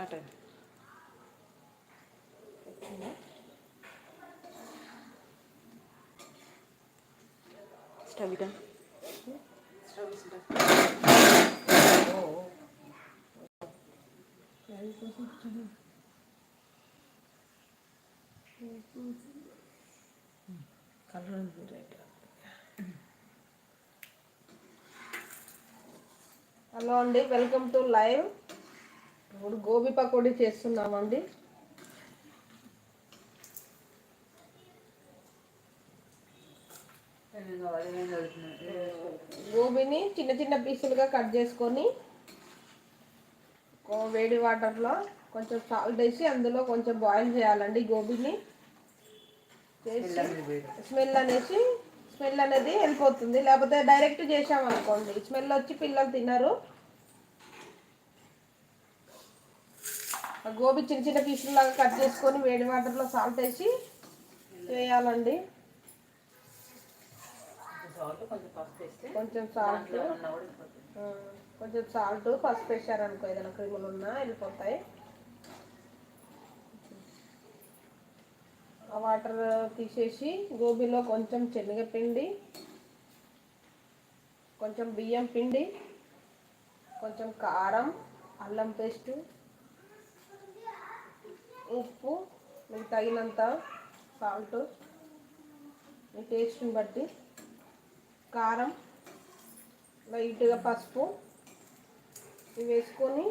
Start అయింది stove ఇటా colour right hello అండి వెల్కమ్ టు లైవ్ ఇప్పుడు గోబీ పకోడీ చేస్తున్నామండి. గోబీని చిన్న చిన్న పీసులుగా కట్ చేసుకొని వేడి వాటర్లో కొంచెం సాల్ట్ వేసి అందులో కొంచెం బాయిల్ చేయాలండి గోబీని. స్మెల్ అనేసి స్మెల్ అనేది వెళ్ళిపోతుంది. లేకపోతే డైరెక్ట్ చేసామనుకోండి. స్మెల్ వచ్చి పిల్లలు తినరు. గోబీ చిన్న చిన్న పీసులాగా కట్ చేసుకొని వేడి వాటర్లో సాల్ట్ వేసి వేయాలండి. కొంచెం సాల్ట్ కొంచెం సాల్ట్ పసుపు వేసారనుకో ఏదైనా క్రిములు ఉన్నా వెళ్ళిపోతాయి. ఆ వాటర్ తీసేసి గోబీలో కొంచెం శనగపిండి కొంచెం బియ్యం పిండి కొంచెం కారం అల్లం పేస్ట్ ఉప్పు మీకు తగినంత సాల్ట్ మీ టేస్ట్ని బట్టి. కారం లైట్గా పసుపు ఇవి వేసుకొని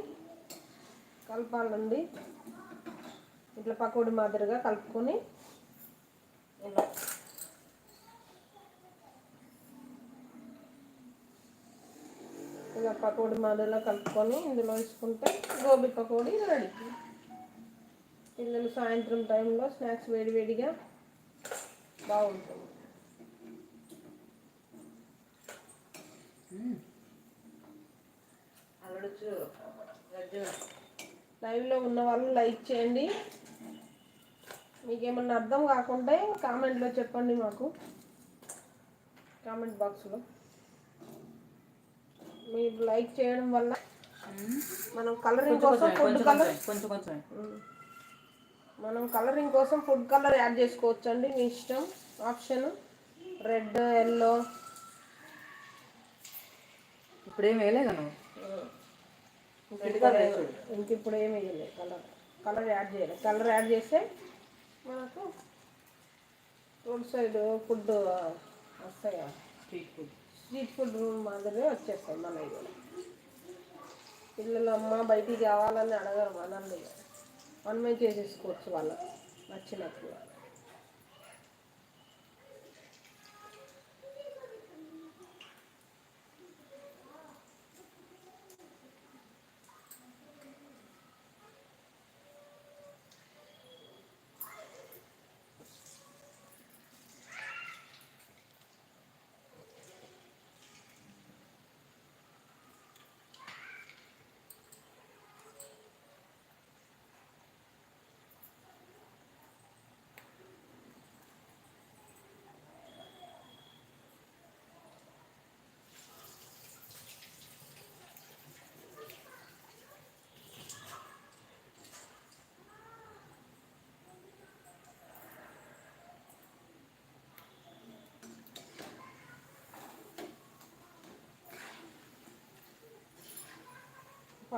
కలపాలండి. ఇట్లా పకోడీ మాదిరిగా కలుపుకొని ఇలా ఇలా పకోడీ మాదిరిగా కలుపుకొని ఇందులో వేసుకుంటే గోబీ పకోడీ రెడీ. పిల్లలు సాయంత్రం టైంలో స్నాక్స్ వేడివేడిగా బాగుంటుంది. లైవ్లో ఉన్న వాళ్ళు లైక్ చేయండి. మీకు ఏమన్నా అర్థం కాకుంటే కామెంట్లో చెప్పండి మాకు. కామెంట్ బాక్స్లో. మీరు లైక్ చేయడం వల్ల మనం కలరింగ్ కోసం ఫుడ్ కలర్ కొంచెం కొంచెం మనం కలరింగ్ కోసం ఫుడ్ కలర్ యాడ్ చేసుకోవచ్చు అండి మీ ఇష్టం. ఆప్షన్ రెడ్ ఎల్లో ఇప్పుడు ఏం వేయలేదా ఇంక ఇప్పుడు ఏమి వేయలేదు కలర్ కలర్ యాడ్ చేయలేదు కలర్ యాడ్ చేస్తే మనకు రోడ్ సైడ్ ఫుడ్ వస్తాయి? స్ట్రీట్ ఫుడ్ స్ట్రీట్ ఫుడ్ మాదిరి వచ్చేస్తాయి కూడా పిల్లలు అమ్మ బయటికి కావాలని అడగరు మనల్ని. అన్వయం చేసేసుకోవచ్చు వాళ్ళకి నచ్చినట్లు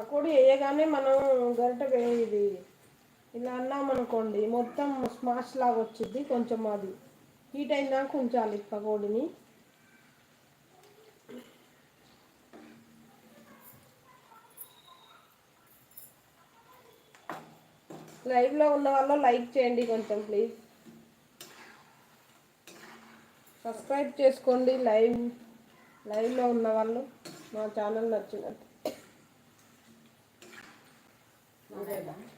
పకోడీ వేయగానే మనం గరిట వే- ఇది ఇలా అన్నామనుకోండి మొత్తం స్మాష్ లాగా వచ్చింది కొంచెం అది. హీట్ అయినాక ఉంచాలి పకోడీని. లైవ్లో ఉన్న వాళ్ళు లైక్ చేయండి కొంచెం ప్లీజ్ సబ్స్క్రైబ్ చేసుకోండి లైవ్ లైవ్లో ఉన్న వాళ్ళు మా ఛానల్ నచ్చినట్టు. పిండి ఇంకా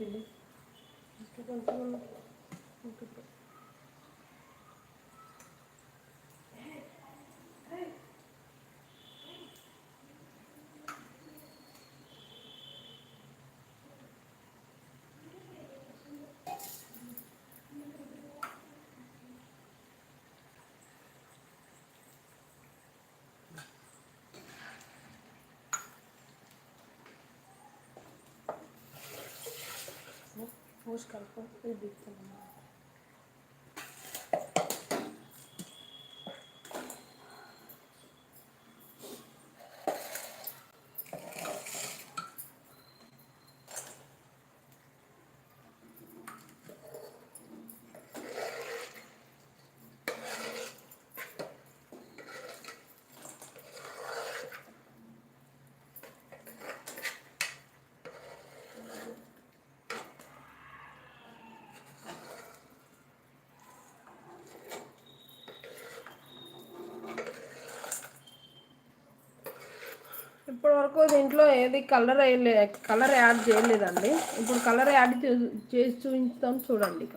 కొంచెం ఉంది. ఇంకా ఇప్పుడు. పోసి ఇప్పటి వరకు దీంట్లో ఏది కలర్ వేయలే కలర్ యాడ్ చేయలేదండి. ఇప్పుడు కలర్ యాడ్ చే- చేసి చూపించుతాం చూడండి ఇక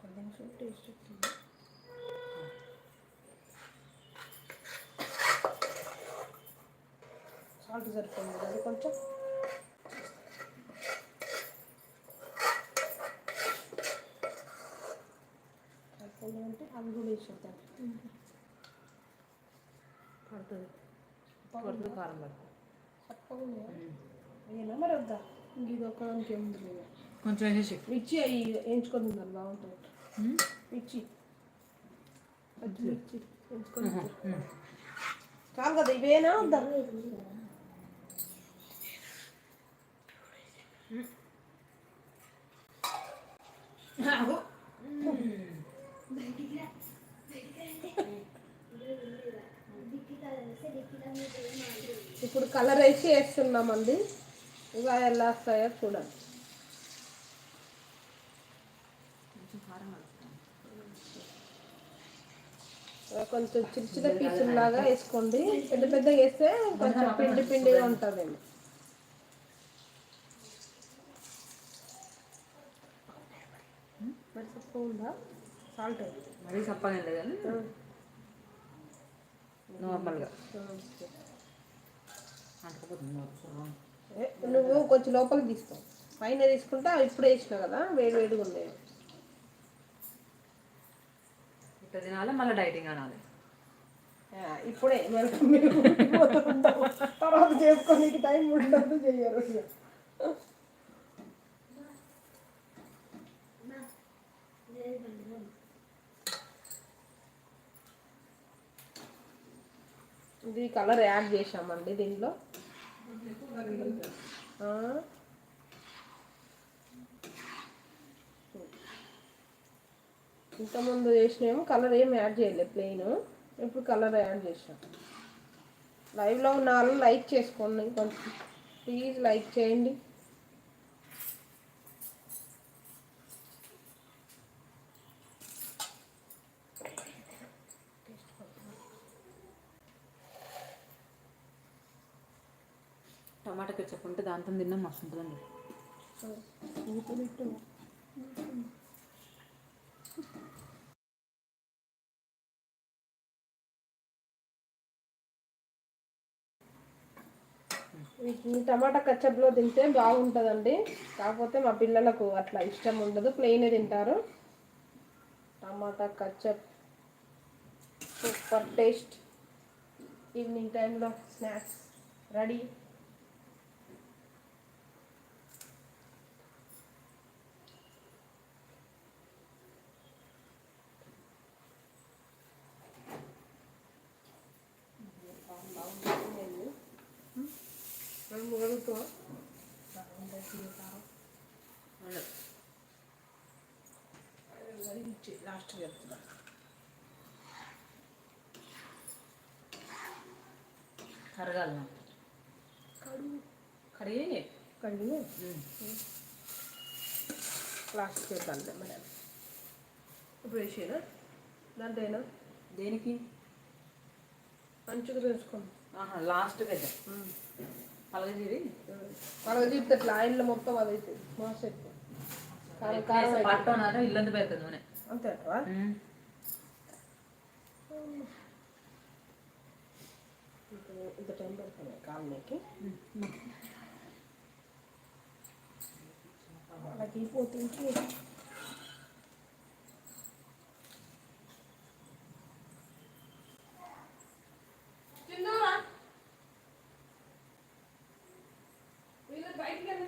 కొంచెం టేస్ట్ వచ్చింది. సాల్ట్ సరిపోయింది అది కొంచెం సరిపోయింది అంటే వేసేద్దాం పడుతుంది. పడుతుంది కారం పడుతుంది. తప్పకుండా ఏనా మరి వద్దా? ఇంక ఇది ఒక దానికి ఏముంది లేదు? కొంచెం వేసేసి మిర్చి అవి వేయించుకొని తిన్నాను బాగుంటుంది. మిర్చి. మిర్చి వేయించుకొని. చాలు కదా ఇవేనా వద్దా? ఇప్పుడు కలర్ వేసి వేస్తున్నామండి. ఇక ఎలా వస్తాయో చూడండి. కొంచెం చిన్న చిన్న పీసుల్లాగా వేసుకోండి. పెద్ద పెద్దగా వేస్తే కొంచెం పిండి పిండిగా తక్కువ ఉందా? సాల్ట్. మరీ చప్పగా లేదు కానీ నార్మల్గా. నువ్వు కొంచెం లోపలికి తీస్తావు పైన తీసుకుంటే అవి ఇప్పుడు వేసినావు కదా వేడి వేడిగా ఉన్నాయి ఇట్లా తినాలి మళ్ళీ డైటింగ్ అనాలి. ఇప్పుడే. తర్వాత చేసుకోనికి టైం ఉండదు చెయ్యరు. ఇది కలర్ యాడ్ చేసామండి దీంట్లో. ఇంతకుముందు చేసినేమో కలర్ ఏం యాడ్ చేయలేదు ప్లెయిన్ ఇప్పుడు కలర్ యాడ్ చేసాం లైవ్లో ఉన్న వాళ్ళు లైక్ చేసుకోండి కొంచెం. ప్లీజ్ లైక్ చేయండి టమాటా కెచ్చప్ ఉంటే దాంతో తిన్నా మస్తు ఉంటుందండి వీటిని టమాటా కచ్చప్లో తింటే బాగుంటుందండి. కాకపోతే మా పిల్లలకు అట్లా ఇష్టం ఉండదు ప్లెయినే తింటారు. Tomato ketchup super taste. Evening టైంలో స్నాక్స్ రెడీ. లాస్ట్ చెప్తున్నా కరగాలి నాకు. కడుగు. కడిగి? కడిగి? లాస్ట్ చేద్దాం మేడం ఇప్పుడు వేసేదా దాంతేనా దేనికి? మంచిగా తెలుసుకోండి లాస్ట్ వాళ్ళకి చెప్తే ఇట్లా ఆయిల్లో మొత్తం అదైతే మాస్. పట్టుకున్నాక ఇల్లందు పెడుతుంది నూనె అంతే? ఇంత- టైం పడుతుంది కాలనీకి? వాళ్ళకి పోతే బయటికి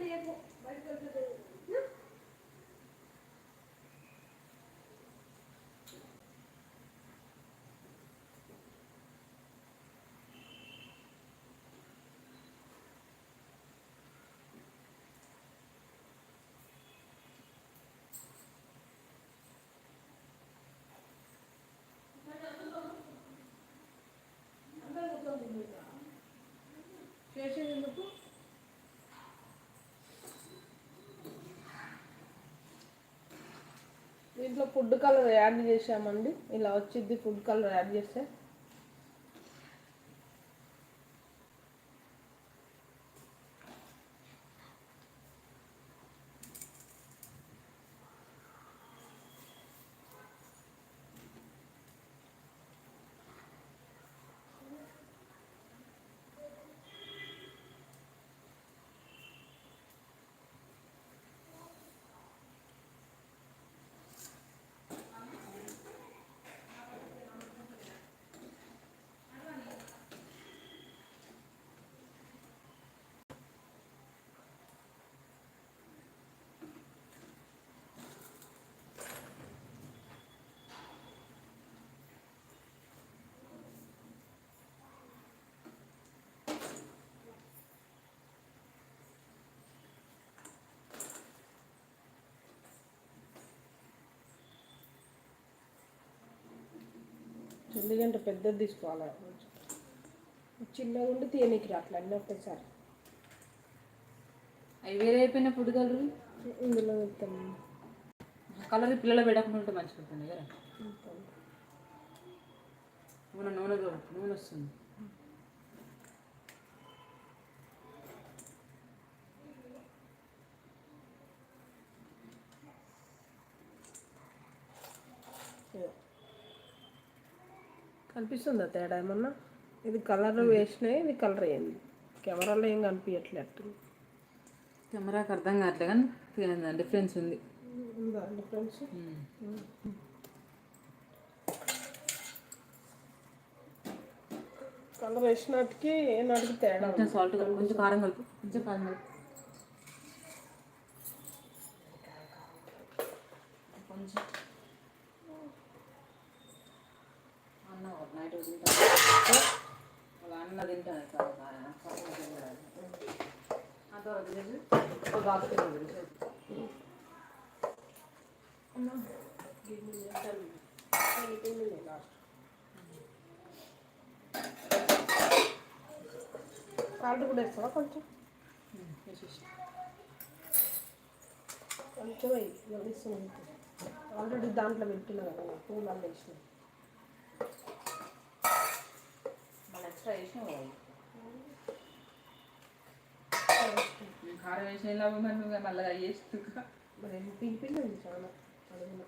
వెళ్ళండి బయటకు వెళ్తే దీంట్లో ఫుడ్ కలర్ యాడ్ చేసామండి ఇలా వచ్చింది ఫుడ్ కలర్ యాడ్ చేస్తే. ఎందుకంటే పెద్దది తీసుకోవాలి? చిన్నగా ఉండి తీయనికి రాట్లే అన్నీ ఒకేసారి. అవి వేరే అయిపోయిన ఫుడ్ కలర్ ఇందులో మొత్తం కలర్ పిల్లలు పెట్టకుండా ఉంటే మంచిగా ఉంటుంది కదా నూనె నూనె నూనె వస్తుంది. కనిపిస్తుందా తేడా ఏమన్నా? ఇది కలర్ వేసినాయి? ఇది కలర్ అయింది కెమెరాలో ఏం కనిపించట్లేదు కెమెరాకి అర్థం కావట్లే కానీ డిఫరెన్స్ ఉంది ఉందా. డిఫరెన్స్ కలర్ వేసినట్టుకి నాటికి తేడా సాల్ట్ కలుపు కొంచెం కారం కలుపు కొంచెం కారం కలుపు. కొంచెం. అన్న నైట్ తింటా. వాళ్ళ అన్న తింటాను సాల్ట్ కూడా వేస్తావా కొంచెం? కొంచెం గమనిస్తున్నాను ఆల్రెడీ దాంట్లో పెట్టిన కదా వేసిన. మళ్ళీ ఎక్స్ట్రా వేసిన కారం వేసిన మళ్ళీ వేస్తూ మరి ఉంది చాలా అడుగున?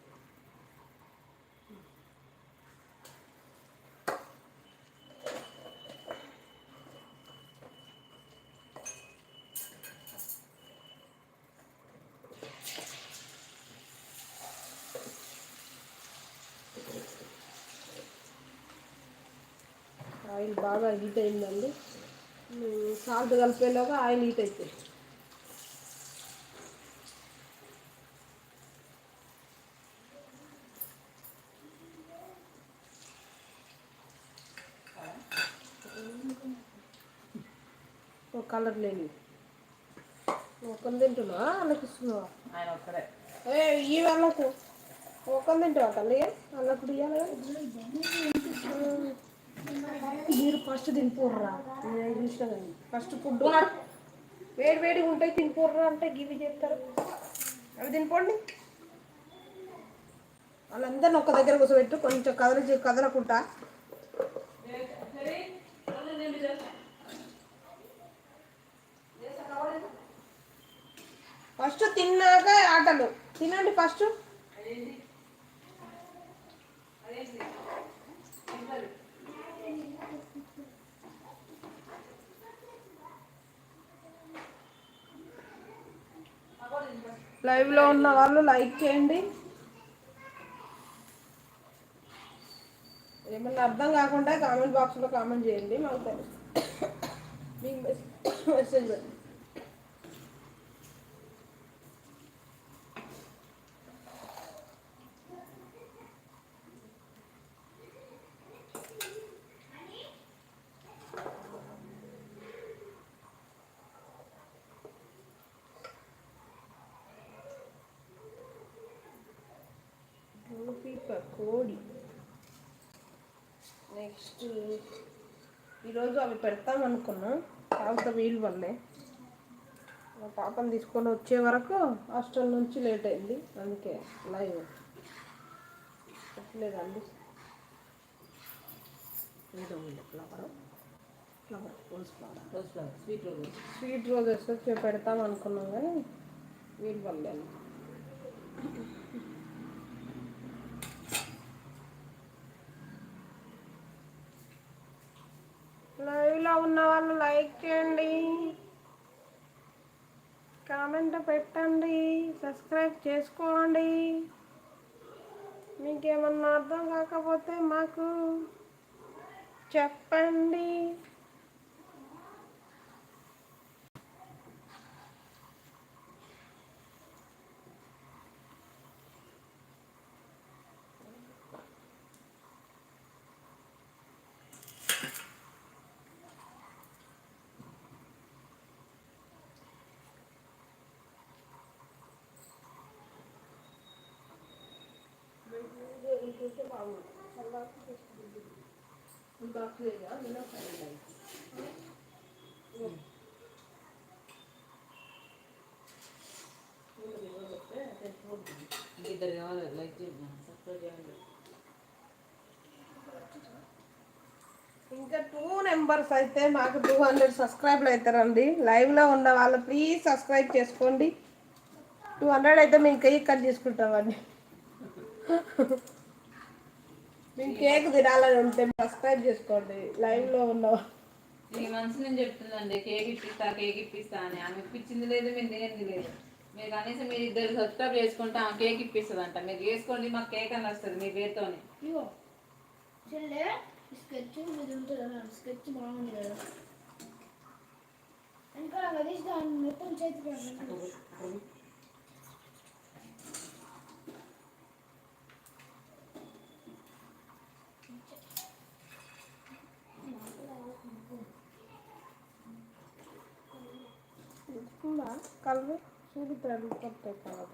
ఆయిల్ బాగా హీట్ అయిందండి. సాల్ట్ కలిపేలోగా ఆయిల్ హీట్ అవుతుంది ఒక కలర్ లేని. ఒకరు తింటున్నా? వాళ్ళకి ఇస్తున్నావా ఆయన ఒక్కడే. ఏ ఈ వాళ్ళకు. ఒకరు తింటావా తల్లి? వాళ్ళకు ఇవ్వాలి మీరు ఫస్ట్ తినిపోర్రా. ఫస్ట్ ఫుడ్ వేడి వేడిగా ఉంటాయి తినిపోర్రా అంటే గివి చెప్తారు. అవి తినిపోండి. అలా అందరిని ఒక దగ్గర కూర్చోబెట్టు కొంచెం కదలి కదలకుండా. ఫస్ట్ తిన్నాక ఆటలు. తినండి ఫస్ట్ లైవ్లో ఉన్న వాళ్ళు లైక్ చేయండి. ఏమన్నా అర్థం కాకుండా కామెంట్ బాక్స్లో కామెంట్ చేయండి మాకు తెలుసు. మీకు మెస్- మెసేజ్ పెట్టండి పకోడి నెక్స్ట్ ఈరోజు అవి పెడతాం అనుకున్నాం. కాకపోతే వీలు వల్లే మా పాపని తీసుకొని వచ్చే వరకు హాస్టల్ నుంచి లేట్ అయింది. అందుకే లైవ్ పెట్టలేదండి ఏదో ఉంది. Flower flower rose flower rose flower sweet rose sweet roses వచ్చి పెడతాం అనుకున్నాం కానీ వీలు వల్లేదు లైవ్లో ఉన్న వాళ్ళు లైక్ చేయండి. కామెంట్ పెట్టండి. సబ్స్క్రైబ్ చేసుకోండి. మీకేమన్నా అర్థం కాకపోతే మాకు చెప్పండి. ఇద్దరు కావాలి లైక్ చేయండి. సబ్స్క్రైబ్ చేయండి. ఇంకా టూ నెంబర్స్ అయితే మాకు టూ హండ్రెడ్ సబ్స్క్రైబ్లు అవుతారండి. లైవ్లో ఉన్న వాళ్ళు ప్లీజ్ సబ్స్క్రైబ్ చేసుకోండి. టూ హండ్రెడ్ అయితే మేము కేక్ కట్ చేసుకుంటామండి. మేము కేక్ తినాలని ఉంటే సబ్స్క్రైబ్ చేసుకోండి. లైవ్లో ఉన్న ఈ మనసు నేను చెప్తుందండి కేక్ ఇప్పిస్తా కేక్ ఇప్పిస్తా అని. ఆమె ఇప్పించింది లేదు మేము తినేది లేదు. మీరు కనీసం మీరు ఇద్దరు సబ్స్క్రైబ్ చేసుకుంటే ఆమె కేక్ ఇప్పిస్తుంది అంట మీరు చేసుకోండి మాకు కేక్ అని వస్తుంది మీ పేరుతోనే. స్కెచ్ మీద ఉంటుంది కదా స్కెచ్ బాగుంది కదా. ఇంకా గదీష్ దాన్ని మొత్తం చేతికి కలర్ చూపిస్తాడు కలర్.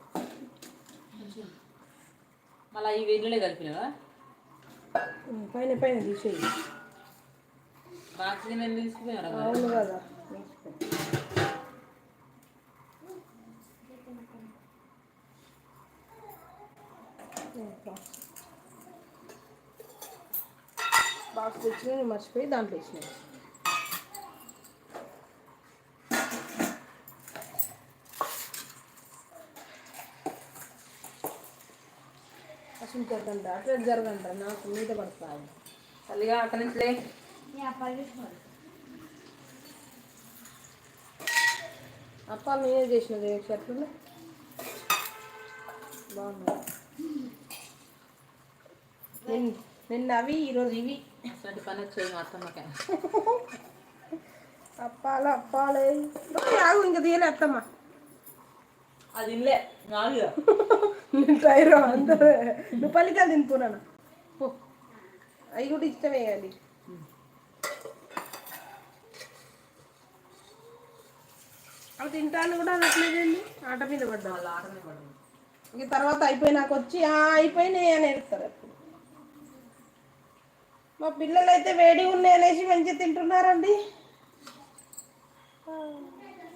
మళ్ళీ ఈ వెల్లులే కలిపినవా? పైన పైన తీసేయి. బాక్స్ నేను తీసుకుపోయారా అవును కదా. బాక్స్ తెచ్చిన మర్చిపోయి దాంట్లో వేసిన కొట్టండి. అట్లా జరగండి నాకు మీద పడతాయి. తల్లిగా అక్కడి నుంచి లే. అప్పాలు నేనే చేసినది. చెట్లు బాగున్నాయి. నిన్న అవి ఈరోజు ఇవి. అటువంటి పని వచ్చేది మా అత్తమ్మకే అప్పాలు అప్పాలే. ఇంకా తీయలే అత్తమ్మ. అది ఇల్లే నాలుగు. నేను టైరో అందరూ నువ్వు పల్లికాయలు తినిపోనాను అవి కూడా ఇష్టమే అది. అవి తింటాను కూడా అది అట్లేదండి ఆట మీద పడ్డా. వాళ్ళ ఆటనే పడింది ఇంక తర్వాత అయిపోయినాక వచ్చి "ఆ, అయిపోయినాయి అని అప్పుడు మా పిల్లలు అయితే వేడి ఉన్నాయి అనేసి మంచి తింటున్నారండి.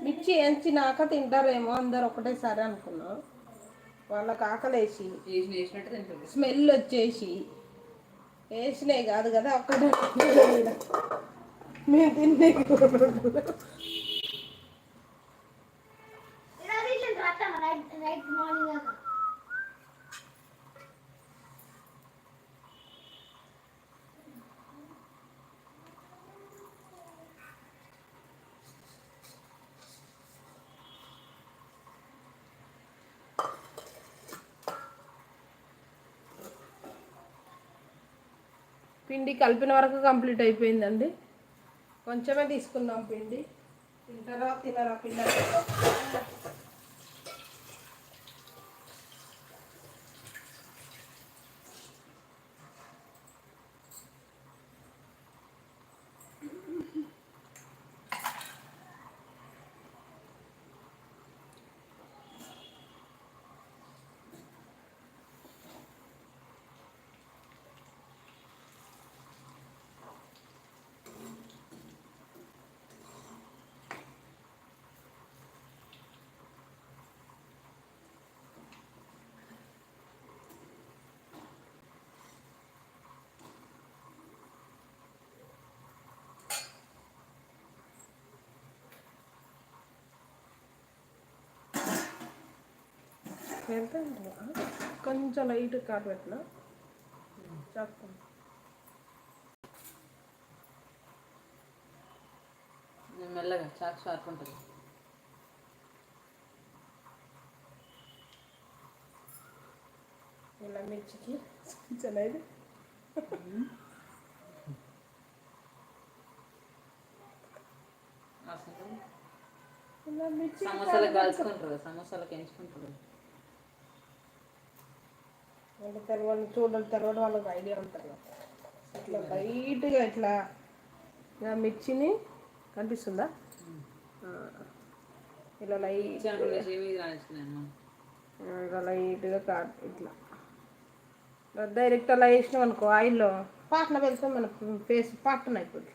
మిర్చి ఎంచినాక తింటారేమో అందరు ఒకటేసారి అనుకున్నాం. వాళ్ళకి ఆకలేసి స్మెల్ వచ్చేసి వేసినాయి కాదు కదా ఒక్కటే మేము తిన్నే ఈరోజు ఇట్లా రాస్తామా నైట్ నైట్ మార్నింగ్ దాకా పిండి కలిపిన వరకు కంప్లీట్ అయిపోయిందండి. కొంచెమే తీసుకుందాం పిండి. తింటారా? తినరా పిండి? వెళ్తాను కొంచెం లైట్ కాటు పెట్టిన? చేస్తాను మెల్లగా చాకు షార్ప్ ఉంటుంది ఇలా మిర్చికి మిర్చి సమోసాలకు కలుసుకుంటారు సమోసాలకు ఎంచుకుంటారు అంటే తెరవని చూడాలి తెరవడం వాళ్ళకి ఐడియా ఉంటుంది. ఇట్లా లైట్గా ఇట్లా మిర్చిని కనిపిస్తుందా. ఇలా లైట్ ఇలా లైట్గా కాదు ఇట్లా డైరెక్ట్ అలా వేసినాం అనుకో ఆయిల్లో పాటన వెళ్తే మన ఫేస్ పాటన అయిపోతుంది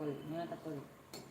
నూనె తక్కువది నూనె తక్కువది అమ్మ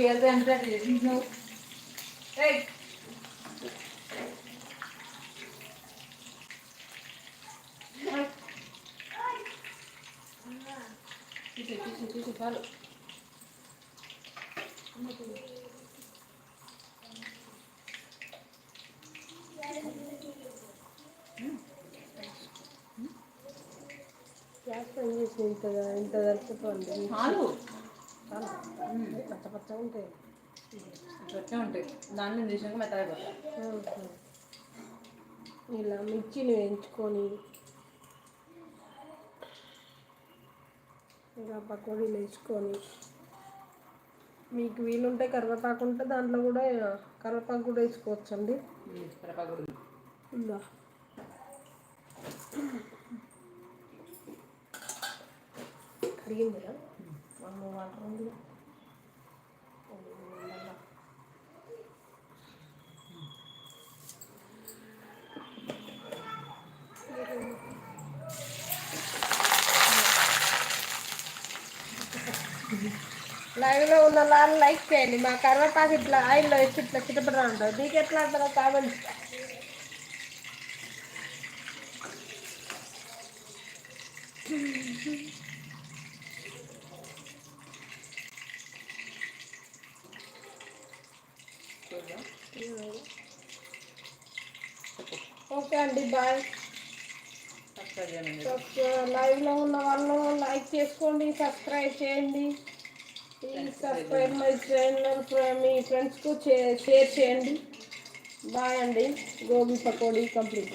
వెళ్తే అంటే నువ్వు చాలు. గ్యాస్ పని చేసి ఇంత ఇంత సరిపోతుంది చాలు. చాలా. పచ్చ పచ్చగా ఉంటాయి. ఇట్లా ఉంటాయి. దాన్ని తీసినాక మెత్తగా. ఇలా మిర్చిని వేయించుకొని ఇలా పకోడీలు వేసుకొని మీకు వీలుంటే కరివేపాకు ఉంటే దాంట్లో కూడా కరివేపాకు కూడా కడిగింది కదా మనం వాటర్. ఉంది లైవ్లో ఉన్న వాళ్ళు లైక్ చేయండి. మా కరివేపాకు ఇట్లా ఆయిల్లో వేసి ఇట్లా చిటపడ ఉంటుంది మీకు ఎట్లా అంటారో కామెంట్? ఓకే అండి బాయ్. లైవ్లో ఉన్న వాళ్ళు లైక్ చేసుకోండి సబ్స్క్రైబ్ చేయండి. సబ్స్క్రైబ్ మై ఛానల్ మీ ఫ్రెండ్స్కు షేర్ చేయండి. బాయ్ అండి. గోబీ పకోడీ కంప్లీట్